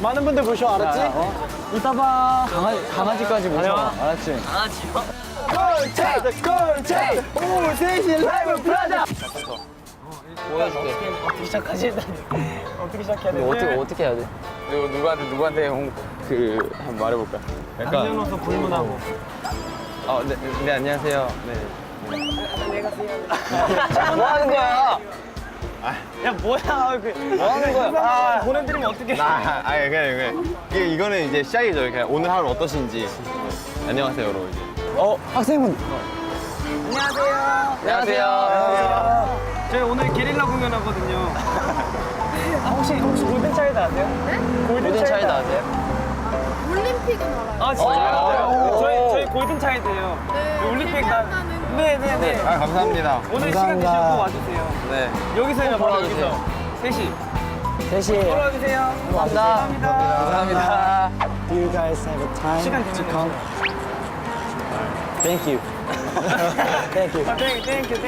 많은 분들 보셔 알았지? 이따 봐. 강아지, 강아지까지 모셔. 알았지? 골체 골체 오 셋이 라이브 브라자. 보여줄게. 어떻게 시작하지? 어떻게 시작해야 돼? 어떻게, 어떻게 해야 돼? 이거 누구한테 누구한테 형, 그 한번 말해볼까? 약간 남녀노소 불문하고. 어, 네, 네 안녕하세요. 네. 뭐 하는 거야? 야 뭐야? 그, 뭐 하는 거야? 아, 보내드리면 어떡해? 아, 아니 그냥 그냥 이게 이거는 이제 시작이죠. 그냥 오늘 하루 어떠신지. 안녕하세요, 여러분. 이제. 어, 학생분. 안녕하세요. 안녕하세요. 저희 오늘 게릴라 공연하거든요. 아, 혹시 혹시 골든 차일드 아세요? 네? 모든 차이도 아세요? 올림픽은 알아요. 아 진짜요? 오. 저희 저희 골든 차일드예요. 네, 올림픽 데뷔한다는 날. 거. 네 네 네. 아, 감사합니다. 오늘 시간 되시면 꼭 와주세요. 네. 여기서 해요, 바로 돌아와주세요. 여기서. 셋이. 셋이. 돌아와주세요. 감사합니다. 감사합니다. Do you guys have a time 시간 to 되면 come? Thank you. Thank you. 아, 땡, 땡큐, 땡큐.